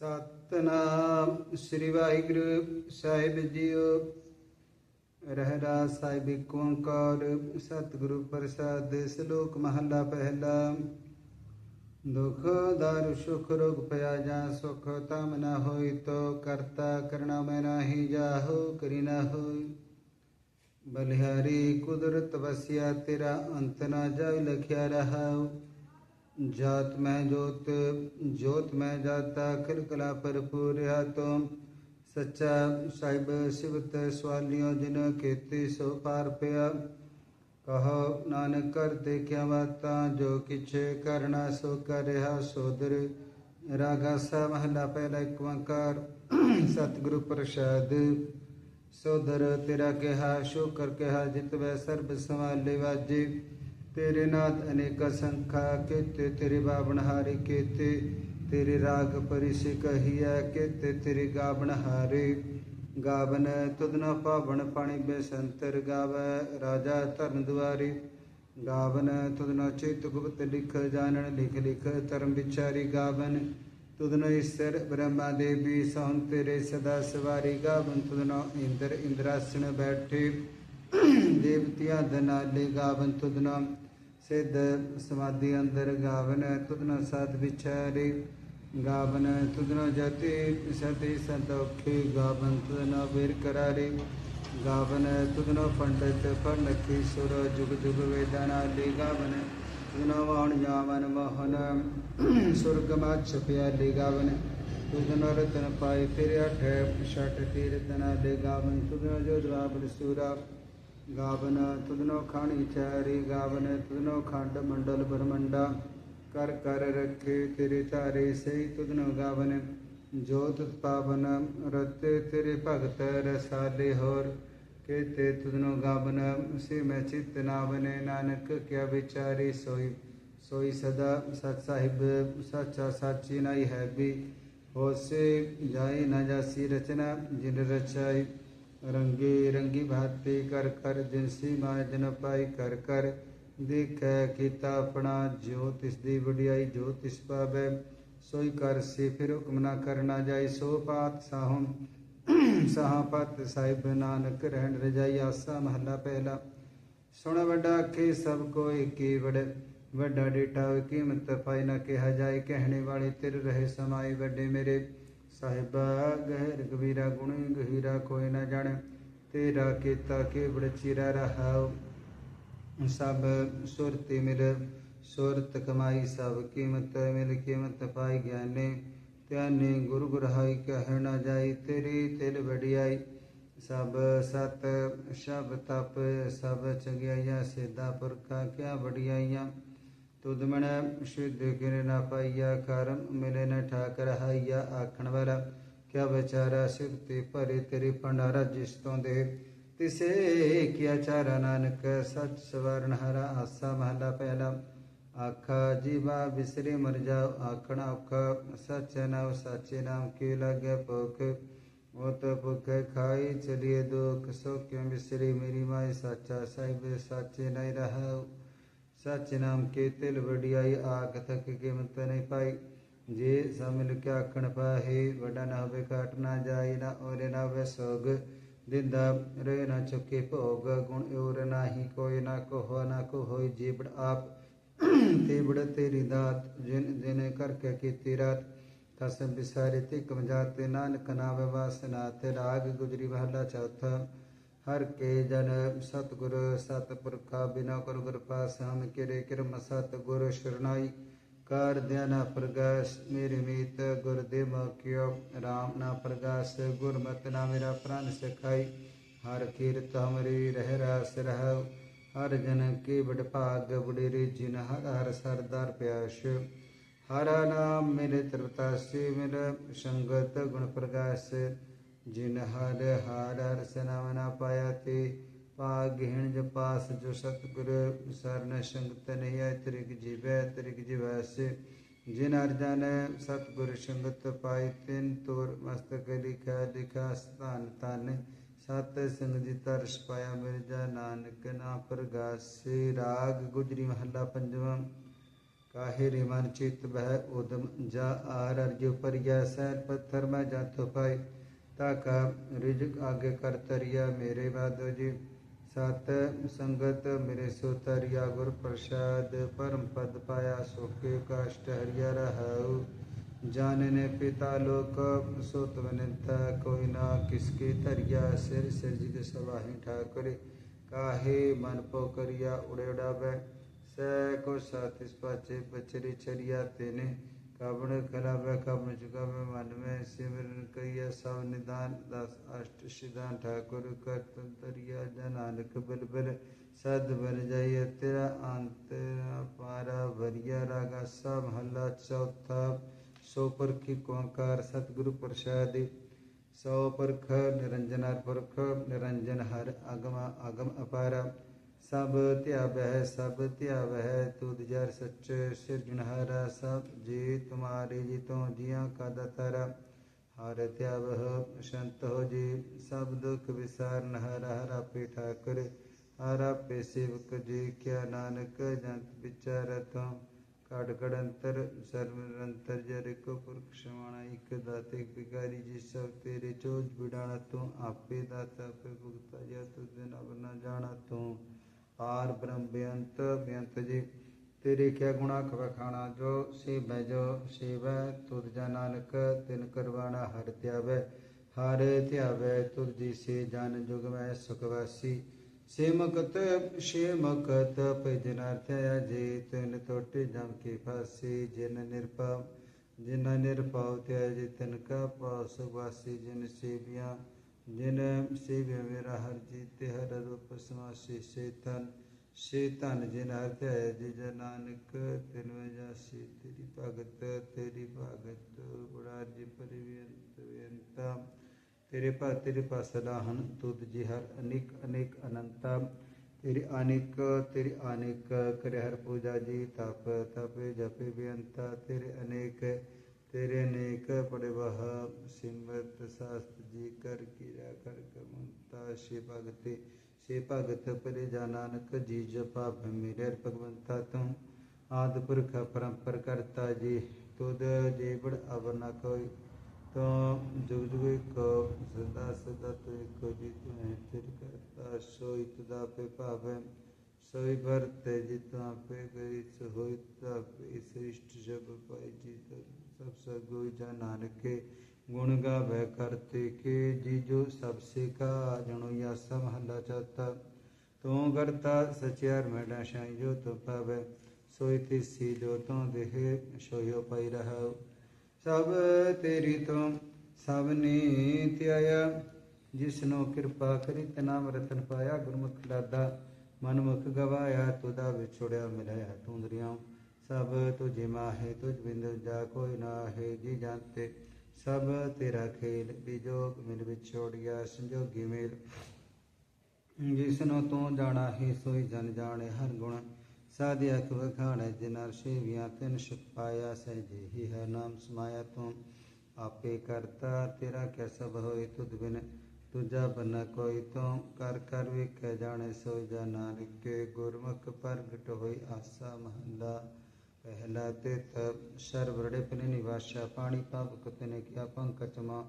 ਸਤਨਾਮ ਸ੍ਰੀ ਵਾਹਿਗੁਰੂ ਸਾਹਿਬ ਜੀਓ। ਰਹਿਰਾ ਸਾਹਿਬ ਏਕ ਸਤਿਗੁਰੂ ਪ੍ਰਸਾਦ, ਸ਼ਲੋਕ ਮਹਲਾ ਪਹਿਲਾ। ਦੁਖ, ਦਰ, ਸੁਖ, ਰੋਗ ਪਿਆ ਜਾ ਸੁਖ, ਤਮ ਨ ਹੋਈ ਤੋ ਕਰਤਾ ਕਰਣਾ ਮੈਂ ਨਾਹੀ, ਜਾਹੋ ਕਰੀ ਨ ਹੋਈ। ਬਲਿਹਾਰੀ ਕੁਦਰਤ ਵਸਿਆ, ਤੇਰਾ ਅੰਤ ਨਾ ਜਾਇ ਲਖਿਆ ਰਹਾਉ। जात में जोत जोत में जाता खिल कला पर पूरा हाथों। सच्चा साहिब शिव तवालियों जिन खेती सो पार पिया। कहो नानक कर देखिया बाता जो किछ करना सो कर सोदर। रागा सा महला पहला एक वंकार सतगुरु प्रसाद। सोदर तेरा कहा शो कर केहा, जित वै सर्ब संभाले वाजिब ਤੇਰੇ ਨਾਥ ਅਨੇਕ ਸੰਖਾ ਕੀਤੇ, ਤੇਰੇ ਬਾਵਨ ਹਾਰੇ ਕੀਤੇ, ਤੇਰੇ ਰਾਗ ਪਰਿਸਿ ਕਹੀਐ ਕੀਤੇ, ਤੇਰੇ ਗਾਵਨ ਹਾਰੇ। ਗਾਵਨ ਤੁਧਨਾ ਪਾਵਨ ਪਾਣੀ ਬੇਸੰਤਰ ਗਾਵੈ, ਰਾਜਾ ਧਰਨ ਦੁਆਰੀ। ਗਾਵਨ ਤੁਧਨਾ ਚਿਤ ਗੁਪਤ ਲਿਖ ਜਾਣਨ, ਲਿਖ ਲਿਖ ਧਰਮ ਵਿਚਾਰੀ ਗਾਵਨ। ਤੁਧਨਾ ਈਸ਼ਰ ਬ੍ਰਹਮਾ ਦੇਵੀ, ਸਹੁੰ ਤੇਰੇ ਸਦਾ ਸਵਾਰੀ। ਗਾਵਨ ਤੁਧਨਾ ਇੰਦਰ, ਇੰਦਰਾਸਣ ਬੈਠੇ। ਦੇਵਤਿਆਂ ਦਨਾਲੇ ਗਾਵਨ ਤੁਧਨਾ ਸਿੱਧ ਸਮਾਧੀ ਅੰਦਰ ਗਾਵਨ ਤੁਧਨਾ ਸਾਧ ਵਿਚਾਰੇ। ਗਾਵਨ ਤੁਧਨਾ ਜਤੀ ਸਤੀ ਸੰਤੋਖੇ ਗਾਵਨ ਤੁਧਨਾ ਵੀਰ ਕਰਾਰੇ। ਗਾਵਨ ਤੁਧਨਾ ਪੰਡਤ ਪਰਨਖੀ ਸੁਰ ਜੁਗ ਜੁਗ ਵੇਦਾਨਾ ਲੇ ਗਾਵਨ। ਤੁਧਨਾ ਵਾਣ ਜਾਵਨ ਮੋਹਨ, ਸੁਰਗ ਮਾ ਛਪਿਆ ਲੇ ਗਾਵਨ। ਤੁਧਨਾ ਰਤਨ ਪਾਏ ਤੇਰੇ ਅਠ ਛਟ ਤੀਰਤਨਾ ਲੇ ਗਾਵਨ। ਤੁਧਨਾ ਜੋ ਦਵਾਬਰ ਸੂਰਾ ਗਾਵਨ ਤੁਧਨੋ ਖਾਣੀ ਚਾਰੀ ਗਾਵਨ ਤੁਧਨੋ ਖੰਡ ਮੰਡਲ ਬ੍ਰਹਮੰਡਾ। ਕਰ ਕਰ ਰਖੇ ਤੇਰੇ ਧਾਰੇ ਸਹੀ ਤੁਧਨੋ ਗਾਵਨ। ਜੋਤ ਪਾਵਨ ਰਤੇ ਤੇਰੇ ਭਗਤ ਰਸਾਲੇ ਹੋਰ। ਕੇਤੇ ਤੁਧਨੋ ਗਾਵਨ ਸੇ ਮੈਂ ਚਿਤ ਨਾਵਨੇ, ਨਾਨਕ ਕਿਆ ਵਿਚਾਰੀ ਸੋਈ। ਸੋਈ ਸਦਾ ਸਤ ਸਾਹਿਬ, ਸੱਚਾ ਸਾਚੀ ਨਾਈ ਹੈ ਵੀ। ਹੋਸੇ ਜਾਈ ਨਾ ਜਾਸੀ ਰਚਨਾ, ਜਿਨ ਰਚਾਈ। ਰੰਗੇ ਰੰਗੀ ਭਾਤੀ ਕਰ ਕਰ ਜਿਨਸੀ ਮਾਇ ਜਨ ਪਾਈ ਕਰ ਕਰ ਦੇਖੈ ਕੀਤਾ ਆਪਣਾ ਜੋ ਤਿਸ ਦੀ ਵਡਿਆਈ ਜੋ ਤਿਸ ਪਾਵੈ, ਸੋਈ ਕਰ ਸੇ ਫਿਰ ਹੁਕਮ ਨਾ ਕਰਨਾ ਜਾਈ, ਸੋ ਪਾਤ ਸਾਹਮ ਸਾਹਾ ਸਾਹਿਬ ਨਾਨਕ ਰਹਿਣ ਰਜਾਈ, ਆਸਾ ਮਹੱਲਾ ਪਹਿਲਾ। ਸੁਣ ਵੱਡਾ ਕੇ ਸਭ ਕੋ ਏਕੀ ਵੜ, ਵੱਡਾ ਡੇਟਾ ਕੀਮਤ ਪਾਈ ਨਾ ਕਿਹਾ ਜਾਏ, ਕਹਿਣੇ ਵਾਲੇ ਤਿਰ ਰਹੇ ਸਮਾਏ ਵੱਡੇ ਮੇਰੇ। ਸਾਹਿਬਾ, ਗਹਿਰ ਕਬੀਰਾ ਗੁਣੀ ਗਹੀਰਾ ਕੋਈ ਨਾ ਜਾਣੇ। ਤੇਰਾ ਕੀਤਾ ਕੇਵੜ ਚਿਰਾ ਰਹਾਉ। ਸਭ ਸੁਰਤੀ ਮਿਲ, ਸੁਰਤ ਕਮਾਈ, ਸਭ ਕੀਮਤ ਮਿਲ, ਕੀਮਤ ਪਾਈ ਗਿਆਨੇ। ਧਿਆਨੇ ਗੁਰ ਗੁਰਹਾਈ ਕਹਿ ਨਾ ਜਾਈ, ਤੇਰੀ ਤਿਲ ਵਡਿਆਈ। ਸਭ ਸਤ ਸ਼ਬ ਤਪ, ਸਭ ਚੰਗਿਆਈਆਂ, ਸੇਦਾ ਪੁਰਖਾ ਕਿਆ ਵਡਿਆਈਆਂ। तुदमण शुद्ध गिरनाफाइया कारम मिलन ठाकर हाइया आखण वाला क्या बेचारा सुक्ति परि तेरी भंडारा जिस तो दे तिसे किया चारा नानक सच सवर्ण हरा आसा महला पहला। आखा, जीवा बिसरी मर जाओ, आखण औखा। सच नाव साचे नाम की लागे भुख। वो तो भुख खाई चलिए दुख, सो क्यों बिसरी मेरी माई? सचा साहिब सच नहीं रहा। ਸਾਚੇ ਨਾਮ ਕੇ ਤਿਲ ਵਡਿਆਈ ਆਖ ਥਕ ਕੀਮਤ ਨਹੀਂ ਪਾਈ। ਜੇ ਸਮਿਲ ਕੇ ਆਖਣ ਪਾਹੇ, ਵਡਾ ਨਾ ਹੋਵੇ ਕਾਟ ਨਾ ਜਾਈ ਨਾ ਔਰੇ ਨਾ ਵੇ ਸੋਗ ਦਿੰਦਾ ਰੇ ਨਾ ਚੁਕੇ ਭੋਗ। ਗੁਣ ਔਰ ਨਾਹੀ ਕੋਈ ਨਾ ਕੋ ਨਾ ਕੋ ਹੋਈ ਜੀਵੜ ਆਪ। ਤੇ ਬੜ ਤੇਰੀ ਦਾਤ, ਜਿਨ, ਜਿਨੇ ਕਰਕੇ ਕੀਤੀ ਰਾਤ। ਕਸਮ ਬਿਸਾਰੇ ਤੇ ਕਮਜਾਤੇ ਨਾਨਕ ਨਾਵੇ ਵਾਸਨਾ ਤੇ ਰਾਗ ਗੁਜਰੀ ਮਹਲਾ ਚੌਥਾ। ਹਰ ਕੇ ਜਨ ਸਤਗੁਰ ਸਤਪੁਰਖਾ, ਬਿਨਾ ਕਰ ਗੁਰ ਪਾਸ ਕਿਰੇ ਕਿਰਮ ਸਤਗੁਰ, ਸ਼ਰਨਾਈ ਕਰ ਧਿਆਨ ਪ੍ਰਗਾਸ, ਮੇਰੇ ਮੀਤ ਗੁਰ ਦੇ ਮੋਕਿਓ RAM ਨਾ ਪ੍ਰਗਾਸ, ਗੁਰਮਤਿ ਨਾ ਮੇਰਾ ਪ੍ਰਾਨ ਸਖਾਈ। ਹਰ ਕੀਰਤ ਹਮਰੀ ਰਹਿ ਰਾਸ ਰਹਿ ਹਰ ਜਨ ਕੀ ਬੜ ਭਾਗ ਬੁੜੇਰੇ ਜਿਨ ਹਰ ਸਰਦਾਰ ਪਿਆਸ਼। ਹਰ ਨਾਮ ਮੇਰੇ ਤਰਤਾਸੀ ਮੇਰੇ ਸੰਗਤ ਗੁਣ ਪ੍ਰਗਾਸ ਜਿਨ ਹਰ ਹਰ ਹਰ ਸਨਾਮ ਪਾਇਆ ਤੇ ਭਾਗਹੀਣ ਜਪਾਸ ਜੋ ਸਤਗੁਰ ਸਰਨ ਸੰਗਤ ਨਹੀਂ ਹੈ ਤ੍ਰਿਗ ਜੀਵੈ ਤ੍ਰਿਗ ਜਿਵੈਸ ਜਿਨ ਅਰਜਨ ਸਤਗੁਰ ਸੰਗਤ ਪਾਈ ਤਿਨ ਤੁਰ ਮਸਤਕ ਲਿਖਾ ਲਿਖਾ ਸਤਾਨ ਤਨ ਸਤ ਸੰਗ ਜੀ ਤਰਸ ਪਾਇਆ ਮਿਰਜਾ ਨਾਨਕ ਨਾ ਪ੍ਰਗਾਸੇ ਰਾਗ ਗੁਜਰੀ ਮਹੱਲਾ ਪੰਜਵਾਂ ਕਾਹੇ ਰੇ ਮਨ ਚਿਤ ਬਹਿ ਉਦਮ ਜਾ ਆਰ ਅਰਜੁ ਪਰਿਆ ਸਹਿ ਪੱਥਰ ਮੈਂ ਜਾਤੋ ਪਾਈ तक रिजक आगे करतरिया मेरे माधो जी। सत संगत मेरे सोतरिया गुर प्रसाद। परम पद पाया सोके काष्ट हरिया रहाउ जान ने पिता लोक सुत वनिता। कोई ना किसके तरिया सिर सिर जी के सवाही ठाकुर। काहे मन पो करिया उड़े उड़ावे। स को साथ इस पाचे बचरी चरिया तेने। कावण खला वह कावण चुका में मन में सिमरन करिया सब निदान, दास अष्ट सिदान ठाकुर कर तंतरिया जनानक बल बल सद बन जाइए तेरा अंत पारा भरिया रागा सब हल्ला चौथा, सौ पर की कोंकार सतगुरु प्रसाद, सौ परख निरंजनार पुरख, निरंजन हर अगम अगम अपारा। सब त्याग सब त्याग तुद जर सच सिणहरा सब जी तुम्हारी जी तो जिया का दतरा हर त्याव संत हो जी सब दुख विसार नहर हरा पे ठाकुर हरा पे सेवक जी क्या नानक जंत विचारत काट कड़ अंतर निरंतर जर को पुरख समाणा एक दाते बिगारी जी सब तेरे चोज बिड़ाना तू आपे दाता पे भुगता जा तू दिन अब न जाना तू ਪਾਰ ਬ੍ਰਹਮ ਬੇਅੰਤ ਬੇਅੰਤ ਜੀ, ਤੇਰੇ ਕਿਆ ਗੁਣਾ ਖਵਖਾਣਾ ਜੋ ਸੇਵੈ ਜੋ ਸੇਵੈ, ਤੁਧ ਜਾ ਨਾਨਕ, ਤਿਨ ਕਰਵਾਣਾ, ਹਰ ਧਿਆਵੈ ਹਰ ਧਿਆਵੈ, ਤੁਧ ਜੀ ਸੇ ਜਨ ਜੁਗ ਮੈਂ ਸੁਖ ਵਾਸੀ। ਸੇ ਮਕਤ ਭਜਨ ਅਰਥਿਆ ਜੀ, ਤਿਨ ਟੋਟੇ ਜਮ ਕੇ ਫਾਸੀ, ਜਿਨ ਨਿਰਪਾਵ ਜਿਨ ਨਿਰਪਾਵ ਤੇ ਜੀ ਤਿਨ ਕਾ ਪਾਸ ਵਾਸੀ ਜਿਨ ਸੇਵਿਆ। जिनम शिव मेरा हर जीते हर रूप समासी शैतान। शैतान जिन हर जिज नानक, तिन जासी तेरी भगत तेरी भगत गुणार्ज परिव्यंत व्यंता। तेरे पा, तेरे पास सलाहन तुद जी हर अनेक अनेक अनंता। तेरी अनेक तेरी अनेक करे हर पूजा जी, तप तप जप व्यंता। तेरे अनेक तेरे नेक पड़वह सिमरत शास्त्र जी कर कीरा कर कमता से भगते से भगत, परे जा नानक, जी जपा मेरे भगवंता तू आदि पुरख, परंपर करता जी। तुद जेबड़ अवर न कोई तो जुग जुग को सदा सदा तो को जी तू है तिर करता। सोई तुदा पे भाव, सोई भरते, जितना पे गई सोई तुदा पे इष्ट जब पाई जी तू ਤਾ ਪੇ ਸ੍ਰਿਸ਼ਟ ਜਬ ਨਾਨਕੇ, ਗੁਣ ਗਾਵੇ ਕਰਤੇ ਕੇ ਜੀ ਸਭ ਸੇ ਕਾ ਜਣੋ ਯਾ ਸਭ ਹੱਲਾ ਚਾਤਾ। ਤੂੰ ਕਰਤਾ ਸਚਿਆਰ ਮੈਡਾ ਸ਼ਾਈ ਜੋ ਤੋ ਪਾਵੇ, ਸੋਈ ਤਿਸੀ ਜੋ ਤੋ ਦੇਹ, ਸੋਇਓ ਪਾਈ ਰਹਾ ਸਭ ਤੇਰੀ ਤੋਂ ਸਭ ਨੀਤ ਆਇਆ, ਜਿਸਨੋ ਕਿਰਪਾ ਕਰੀ ਤੇ ਰਤਨ ਪਾਇਆ, ਗੁਰਮੁਖ ਲਾਦਾ, ਮਨਮੁਖ ਗਵਾਇਆ ਤੁਦਾ ਵਿਛੋੜਿਆ ਮਿਲਿਆ ਤੂੰ ਦਰਿਆ ਸਭ ਤੁਝੇ ਮਾਹੇ, ਤੁਝ ਬਿੰਦ ਜਾ ਕੋਈ ਨਾ ਹੈ ਜੀ ਜਾਣਤੇ, ਸਭ ਤੇਰਾ ਖੇਲ, ਬਿਜੋਗ ਮਿਲ ਵਿਛੋੜਿਆ, ਸੰਜੋਗੀ ਮੇਲ। ਜਿਸਨੋ ਤੂੰ ਜਾਣਾ ਹੈ, ਸੋਈ ਜਨ ਜਾਣੇ ਹਰ ਗੁਣ। ਸਾਧਿਆ ਤੁ ਵਖਾਣੇ ਜਿਨਰ ਸੇਵਿਆ ਤਿਨ ਸੁਖ ਪਾਇਆ ਸਹਿਜੇ ਹੀ ਹੈ ਨਾਮ ਸਮਾਇਆ ਤੂੰ। ਆਪੇ ਕਰਤਾ, ਤੇਰਾ ਕਿਆ ਸਭ ਹੋਏ ਤੁਧ ਬਿਨ। ਤੁਜਾ ਬਨ ਕੋਈ ਤੂੰ, ਕਰ ਕਰ ਵੇਖੈ ਜਾਣੇ, ਸੋਈ ਜਾ ਨਾਨਕ। ਗੁਰਮੁਖ ਪ੍ਰਗਟ ਹੋਈ ਆਸਾ ਮਹੰਦਾ ਪਹਿਲਾ ਤਿਤ ਸਰਬ ਰੜੇ ਪਨੇ ਨਿਵਾਸਾ ਪਾਣੀ ਪਾਵਕ ਤਨੇ ਕਿਆ ਪੰਕਜ ਮਾ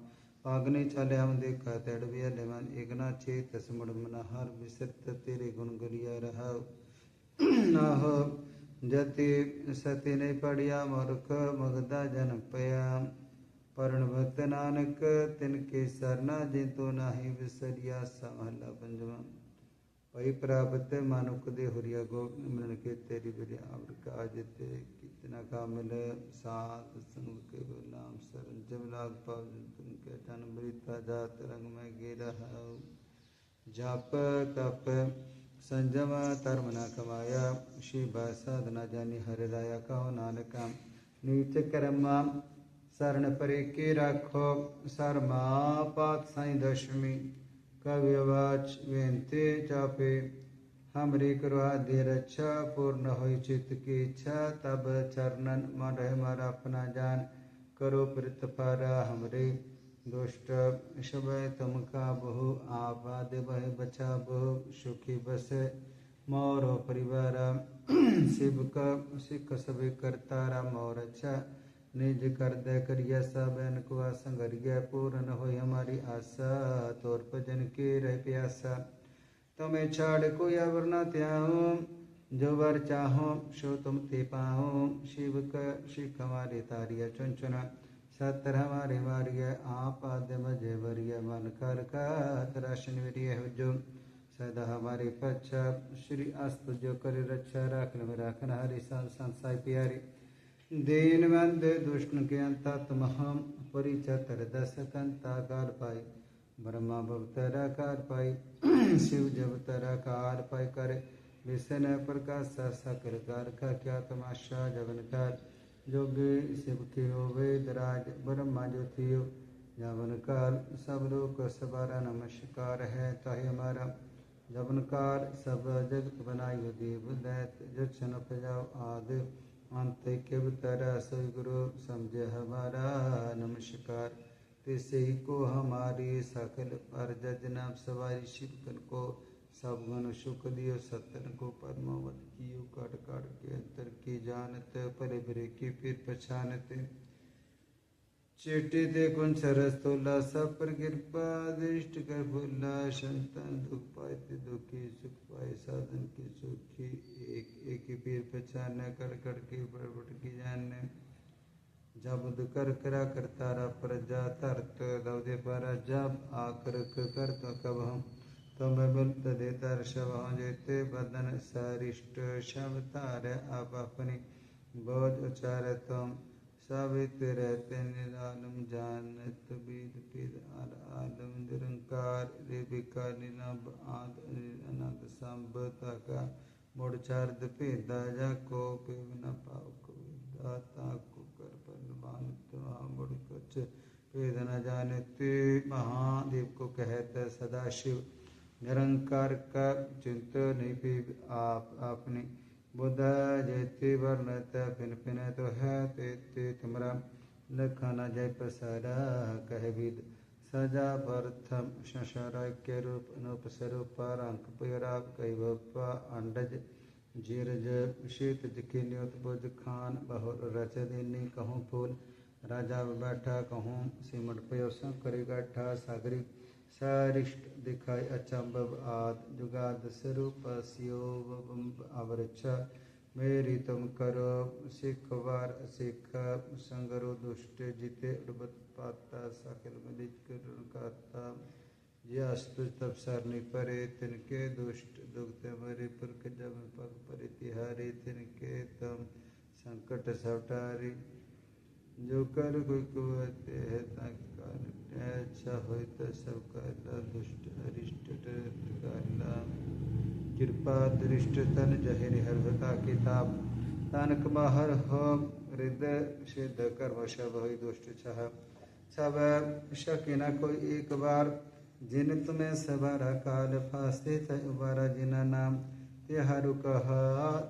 ਆਗਨੇ ਚਾਲਿਆ ਹਮ ਦੇਖਾ ਤੜ ਵੀ ਮਨ ਇਗਨਾ ਚੇਤ ਸਮੜ ਮਨ ਹਰ ਵਿਸਰਤ ਤੇਰੇ ਗੁਣ ਗਲਿਆ ਰਹਾ ਨਾਹ ਜਤੀ ਸਤੀ ਨੇ ਪੜਿਆ ਮੂਰਖ ਮਗਦਾ ਜਨ ਪਿਆ ਪਰਣਵਤ ਨਾਨਕ ਤਿਨ ਕੇ ਸਰਨਾ ਭਈ ਪ੍ਰਾਪਤ ਮਨੁਖ ਦੇ ਹੁਰੀਆ ਗੋਬਿੰਦ ਮਿਲਨ ਕੇ ਤੇਰੀ ਬਿਰਿਆ ਅਮਰ ਕਾਜ ਤੇ ਕਿਤਨਾ ਕਾਮਿਲ ਸਾਧ ਸੰਗ ਕੇ ਨਾਮ ਸਰਨ ਜਬ ਲਾਗ ਪਾਵ ਤੁਮ ਕੇ ਤਨ ਬ੍ਰਿਤਾ ਜਾਤ ਰੰਗ ਮੈਂ ਗੇ ਰਹਾਉ। ਜਪ ਤਪ ਸੰਜਮ ਧਰਮ ਨਾ ਕਮਾਇਆ ਸ਼ਿਵਾ ਸਾਧਨਾ ਜਾਨੀ ਹਰਿ ਰਾਇਆ ਕਹੋ ਨਾਨਕਾ ਨੀਚ ਕਰਮਾ ਸਰਣ ਪਰੇ ਕੇ ਰਾਖੋ। ਸਰਮਾ ਪਾਤ ਸਾਈ ਦਸ਼ਮੀ कव्यवाच वेन्ते चापे हमरी करवा दे रक्षा पूर्ण हो चित्त की इच्छा, तब चरणन मन मर अपना जान करो प्रत पारा हमरे। दुष्ट शब तमका बहु आपाद बह बचा बहु, सुखी बस मोर परिवार। शिव का सिख सभी करतारा मोर अच्छा निज कर दे करिया सबको संगरिया पूर्ण हो हमारी आशा। तोर भजन के रह प्यासा। तुम्हें छाड़ कोई अवर न त्याहो जो वर चाहो सो तुम ते पाहो शिव का शिख हमारे तारिया चुन चुना सतर हमारे मारिय आप आद्य मज़े वरिय। मन कर का तराशन विरिय जो, सदा हमारे पच्छा श्री अस्त जो कर रक्षा, राखन में राखन, हरि संसाय प्यारी। दीन बंद दुष्ण के अंतम हम परिचतर दस कंता कार। पाई ब्रह्मा भवतरा कार पाई शिव जब तरा कार पाई करे विष्ण प्रकाश सकल कार का क्या तमाशा जगन कार जोगे शिव के वेद राज ब्रह्मा जो थियो जवन काल सब लोग सबारा नमस्कार है ताहि हमारा जबनकार सब जगत बनाई देव दैत जक्षण उपजाओ आदि। अंत के तरह सदगुरु समझे हमारा नमस्कार। तिसे को हमारी सकल पर जजना सवारी शिवकन को सब गण सुख दियो सतन को परमावत कियो काट काट के अंतर की जानत परे बरे की फिर पछानते। चेटे ते कुन सरस तोला, सब पर कृपा, दृष्ट कर भूला, संतान दुख पाए ते दुखी, सुख पाए साधन की सुखी, एक एक ही पीर पहचान, कर कर के बड़ बड़ की जानने जब कर, करा करतारा पर जा तरत दौदे पर जब आकर कर तो कब हम? तो मैं बलत दे, तर शव जेते बदन सरिष्ट, शव तार आप अपनी, बोझ उचार तुम। सावित रहते निरालम जानत बीद पीद आर आलम, निरंकार रेबिका निलंब आद अनंत संबता का मुड़ चार्द भेदा जा को पिव न पाव को दाता को कर परमान मुड़ कुछ भेद न जानते। महादेव को कहते सदा शिव निरंकार का चिंत नहीं आप, आपने बुद्ध जयते वर्णत फिन फिन तो है ते तुमरा लखाना जय प्रसारा कह विद सजा प्रथम शशराक्य रूप अनुप स्वरूप अंक पुयराप कई बप्पा अंडज जीरज, शीत जिखी न्योत बुज खान, बहुर रच दिनी कहूँ फूल। राजा बैठा कहूँ, सिमट पयो करी गाठा सागरी सरिष्ट दिखाई अचंबव आद जुगाद स्वरूप अवरक्ष मेरी तुम करो सिख वार सिख, संगरो दुष्ट जिते उर्बत पाता सकल मलिज करता यस्तु तब सरनी परे, तिनके दुष्ट दुखते मरे, पुरख जब पग परि तिहारी, तिनके तम संकट सवटारी। जो कर कोई कुते है ताकि अच्छा हो तो सब करला दुष्ट, अरिष्ट करला कृपा, दृष्ट, तन जहिर हरभता किताब। तानक बाहर हो, हृदय सिद्ध कर्म सब हो दुष्ट छह सब शक न कोई एक बार, जिन तुम्हें सबारा काल फास्ते थे उबारा जिना नाम। तिहारु कह,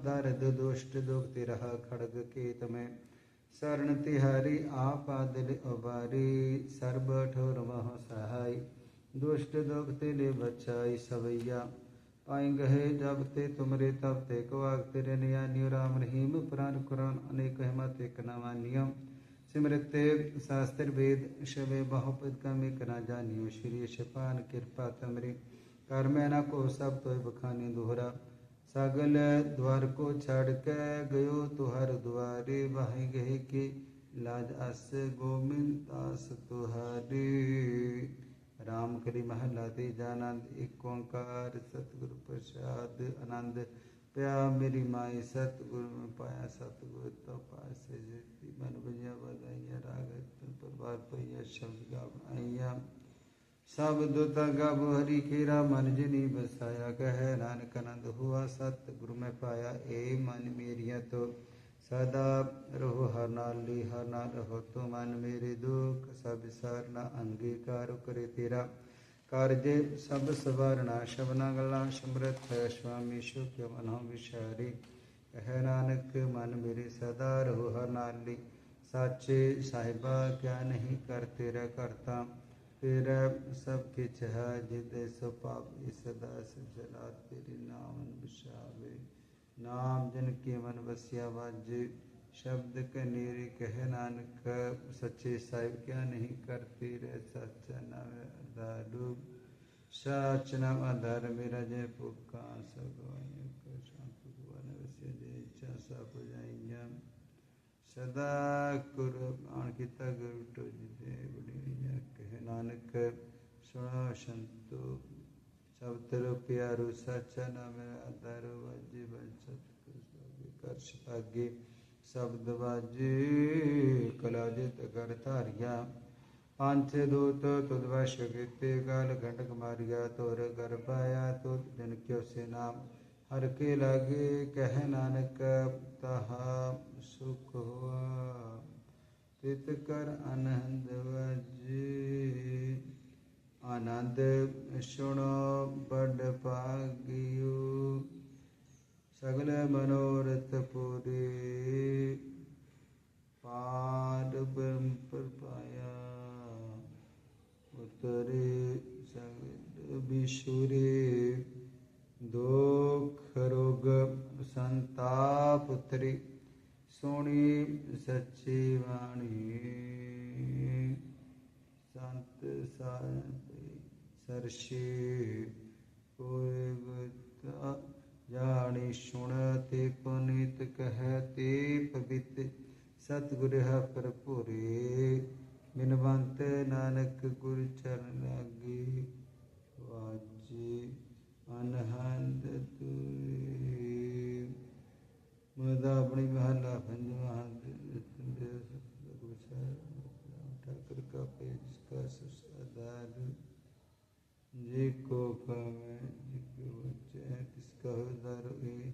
दर्द दुष्ट दुख तिरह खड़ग के तुम्हें ਸਰਣ ਤਿਹਾਰੀ, ਆਪ ਆਦਿਲ ਉਬਾਰੀ, ਸਰਬ ਠੋਰ ਮਹ ਸਹਾਈ। ਦੁਸ਼ਟ ਦੁਖ ਤੇ ਲੈ ਬਚਾਈ ਸਵਈਆ। ਪਾਇ ਗਏ ਜਬ ਤੇ ਤੁਮਰੇ, ਤਬ ਤੇ ਕੋ ਆਗ ਤੇਰੇ ਨਿਆਨਿਓ ਰਾਮ ਰਹੀਮ ਪੁਰਾਨ ਕੁਰਾਨ, ਅਨੇਕ ਹਿਮਤ ਇਕ ਨਵਾ ਨਿਯਮ। ਸਿਮਰਤੇ ਸਾਸਤਰ ਵੇਦ, ਸ਼ਵੇ ਬਹੁਪਦ ਕਮੇ ਕਨਾ ਜਾਣਿਓ। ਸ਼੍ਰੀ ਸ਼ਪਾਨ ਕਿਰਪਾ ਤਮਰੀ। ਕਰਮੈ ਨਾ ਕੋ ਸਭ ਤੋਇ ਬਖਾਨੀ ਦੁਹਰਾ। सगल द्वार को छड़ के गयो तुहर द्वारे। बह गए के लाज अस गोविंद दास तुहारे। राम करी महला दे जानंद एक ओंकार, सतगुरु प्रसाद आनंद। प्या मेरी माई सतगुरु में पाया सतगुरु तो पास मन बजिया बधाइया राग परिवार पैया शब्द गावैया ਸਭ ਦੁਤ ਗਬ ਹਰੀ ਖੇਰਾ, ਮਨ ਜਿਨੀ ਬਸਾਇਆ ਕਹੈ ਨਾਨਕ ਆਨੰਦ ਹੁਆ ਸਤ ਗੁਰੂ ਮੈਂ ਪਾਇਆ, ਏ ਮਨ ਮੇਰੀਆ ਤੋ। ਸਦਾ ਰਹੋ ਹਰ ਨਾਲ ਲੀ, ਹਰ ਨਾਲ ਰਹੋ ਤੋ ਮਨ ਮੇਰੇ ਦੁਖ, ਸਭ ਸਾਰ ਨਾ ਅੰਗੀਕਾਰ ਕਰੇ ਤੇਰਾ। ਕਾਰਜੇ ਸਭ ਸਵਰਣਾ ਸ਼ਬਨਾ ਗੱਲਾਂ ਸਮਰਥ ਸੁਆਮੀ ਸ਼ੁ ਕਿਉ ਮਨੋ ਵਿਚਾਰੀ। ਕਹਿ ਨਾਨਕ, ਮਨ ਮੇਰੇ ਸਦਾ ਰਹੋ ਹਰ ਨਾਲ ਲੀ। ਸਾਚੇ ਸਾਹਿਬਾ, ਕਿਆ ਨਹੀਂ ਕਰ ਤੇਰਾ ਕਰਤਾ तेरा सब किछ है, जिते सो पापी सदा सब जला तेरे नाम बिशावे नाम जन के मन बसिया वाज शब्द कनेरे कह नानक, सच्चे साहिब क्या नहीं करती रे सच नव दारू सच नव आधार मेरा जय पुका सगवाई कर शांत भगवान वसे जय। इच्छा सब जाई सदा गुर प्राण किता गुरु तो जिते बड़े कहे नानक, सुना संतो सब तेरो प्यारो, सचा नाम आधारो बाजे कर सतागे शब्द बाजे कलाजित कर धारिया। पंथ दूत, तुद वश कीते, गाल घटक मारिया, तोर कर पाया, तुद दिन क्यों से नाम हर के लागे कह नानक, तहा सुख हुआ। तित कर आनंद वजी, आनंद सुनो बड पागियो सगल मनोरथ पूरे पार पर पाया। उतरे सगल बिशुरे दुख रोग संता पुत्री सुनी सच्ची वाणी। संत सरसी कोई बता जानी सुनते पुनित कहते पवित। सतगुर है भरपूरे बिनवंत नानक गुरु चरण मुदा अपनी महला पंजवा ठाकर का पेज का सुसादार जे को पावे जिके बच्चे हैं किसका उदार हुए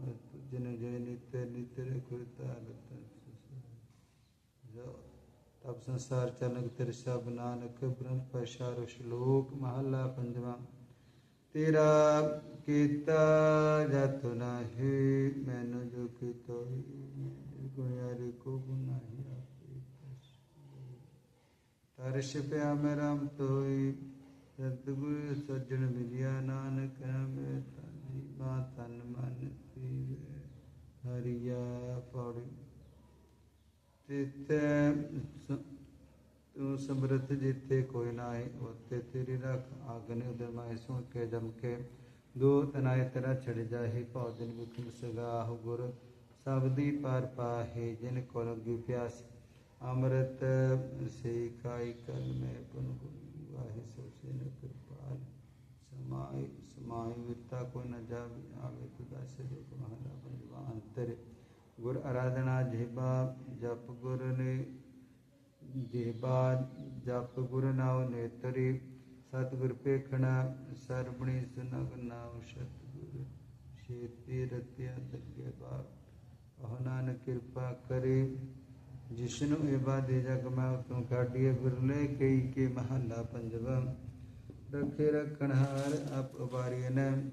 और जन जय नित्य नित्य रखता तब संसार चालक तिरसा बना नक ब्रह्म पशार श्लोक महला पंजवा ਤੇਰਾ ਕੀਤਾ ਜਤ ਨਾਹੀ, ਮੈਨੂੰ ਜੋ ਕੀਤਾ ਗੁਣਿਆਰੇ ਕੋ ਗੁਨਾਹੀ ਆਪੇ ਤਰਸ਼ ਪਿਆ ਮੇਰਮ ਤੋਈ ਸਤਿਗੁਰ ਸੱਜਣ ਮਿਲਿਆ ਨਾਨਕ ਮੈਂ ਤਾਜੀ ਮਾ ਤਨ ਮਨ ਪੀਵੇ ਹਰੀਆ ਪੌੜੀ ਤਿਤ ਤੂੰ ਸਮਰਥ ਜਿੱਥੇ ਕੋਈ ਨਾਹੀ ਉਤੇ ਤੇਰੀ ਰਖ ਆਗਨੇ ਉਦਰ ਮਾਇ ਸੁਣ ਕੇ ਜਮ ਕੇ ਦੋ ਤਨਾਇ ਤੇਰਾ ਛੜ ਜਾਹੀ ਭਉ ਦਿਨ ਵਿਖਮ ਸਗਾਹ ਗੁਰ ਸਬਦੀ ਪਰ ਪਾਹੇ ਜਿਨ ਕੋ ਲਗੀ ਪਿਆਸ ਅੰਮ੍ਰਿਤ ਸੇ ਖਾਈ ਕਲ ਮੈਂ ਪੁਨ ਵਾਹਿ ਸੋ ਸੇ ਨ ਕਿਰਪਾਲ ਸਮਾਈ ਸਮਾਈ ਵਿਤਾ ਕੋ ਨ ਜਾਵੀ ਆਵੇ ਤੁਦਾ ਸੇ ਲੋਕ ਮਹਲਾ ਪੰਜਵਾ ਅੰਤਰ ਗੁਰ ਆਰਾਧਨਾ ਜਿਹਬਾ ਜਪ ਗੁਰ ਨੇ ਜੇਬਾ ਜਪ ਗੁਰ ਨਾਉ ਨੇਤਰੇ, ਸਤਿਗੁਰ ਪੇਖਣਾ ਸਰਬਣੀ ਸੁਨਗ ਨਾਉ ਸਤਿਗੁਰ, ਛੇਤੀ ਰਤਿਆ ਲੱਗੇ ਬਾਪ। ਅਹ ਕਿਰਪਾ ਕਰੇ, ਜਿਸਨੂੰ ਇਹ ਬਾਦੇ ਜਗ ਮੈਂ ਤੂੰ ਕਾਢੀਏ ਗੁਰਲੇ ਕਈ ਕੇ ਮਹੱਲਾ ਪੰਜਵਾ। ਰਖੇ ਰਖਣਹਾਰ ਅਪ ਵਾਰੀਏ ਨੇ,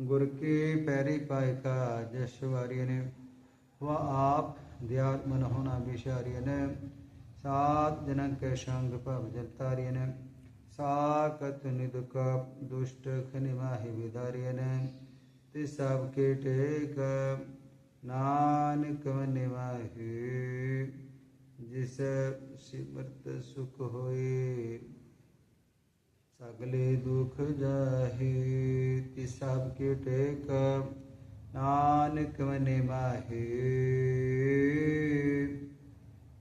ਗੁਰ ਕੇ ਪੈਰੇ ਪਾਇ ਕਾ ਜਸ ਵਾਰੀਏ ਨੇ। ਵਾ ਆਪ ਦਿਆਤ ਮਨ ਹੋਣਾ ਬਿਸ਼ਾਰੀਏ ਨੇ सात जनक केशव कृपा भजलतार्यन सा कथु निदुक दुष्ट खनिमाहि ते सब के टेक नानक निमाहि जिस सिमरत सुख होए सगले दुख जाहे सब के टेक नानक निमाहि